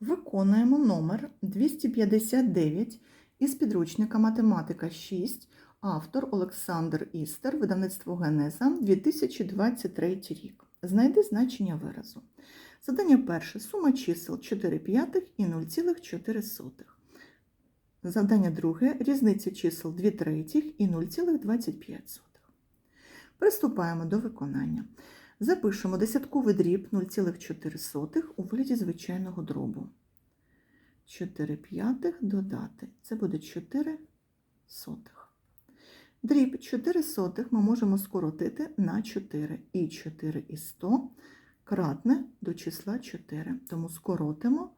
Виконуємо номер 259 із підручника Математика 6, автор Олександр Істер, видавництво Генеза, 2023 рік. Знайди значення виразу. Задання перше. Сума чисел 4 п'ятих і 0,4. Завдання друге. Різниця чисел 2 третіх і 0,25. Приступаємо до виконання. Запишемо десятковий дріб 0,4 у вигляді звичайного дробу. 4 п'ятих додати. Це буде 4 сотих. Дріб 4 сотих ми можемо скоротити на 4. І 4 і 100 кратне до числа 4. Тому скоротимо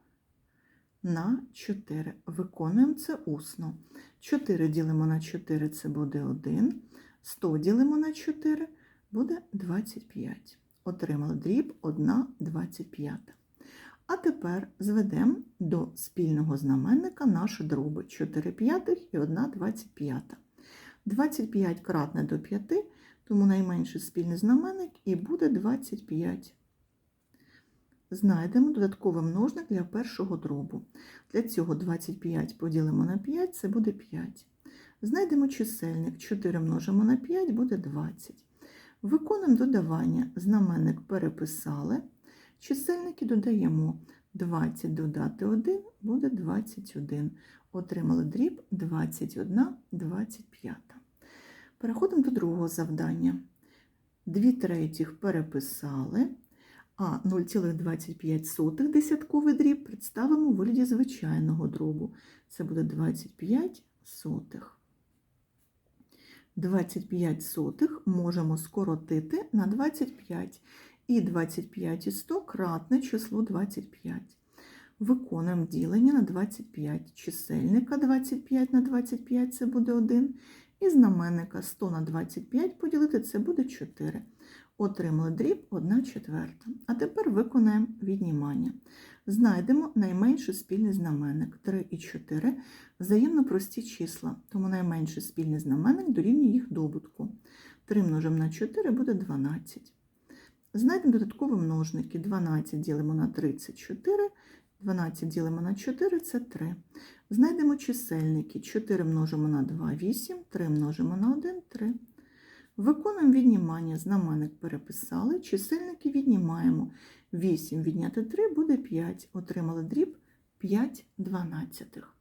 на 4. Виконуємо це усно. 4 ділимо на 4 це буде 1. 100 ділимо на 4 буде 25. Отримали дріб 1 25. А тепер зведемо до спільного знаменника наші дроби 4 п'ятих і 1 25. 25 кратне до 5, тому найменший спільний знаменник і буде 25. Знайдемо додатковий множник для першого дробу. Для цього 25 поділимо на 5, це буде 5. Знайдемо чисельник 4 множимо на 5 буде 20. Виконуємо додавання. Знаменник переписали. Чисельники додаємо 20 додати 1 буде 21. Отримали дріб 21 25. Переходимо до другого завдання. 2 третіх переписали, а 0,25 десятковий дріб представимо у вигляді звичайного дробу. Це буде 25 сотих. 25 сотих можемо скоротити на 25. І 25 і 100 кратне число 25. Виконуємо ділення на 25. Чисельника 25 на 25 це буде 1. І знаменника 100 на 25 поділити це буде 4. Отримали дріб 1 четверта. А тепер виконаємо віднімання. Знайдемо найменший спільний знаменник 3 і 4 взаємно прості числа, тому найменший спільний знаменник дорівнює їх добутку. 3 множимо на 4 буде 12. Знайдемо додаткові множники. 12 ділимо на 34, 12 ділимо на 4 це 3. Знайдемо чисельники. 4 множимо на 2 8, 3 множимо на 1 3. Виконуємо віднімання. Знаменник переписали, чисельники віднімаємо. 8 відняти 3 буде 5. Отримали дріб 5 дванадцятих.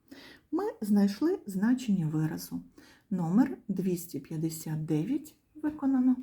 Ми знайшли значення виразу. Номер 259 виконано.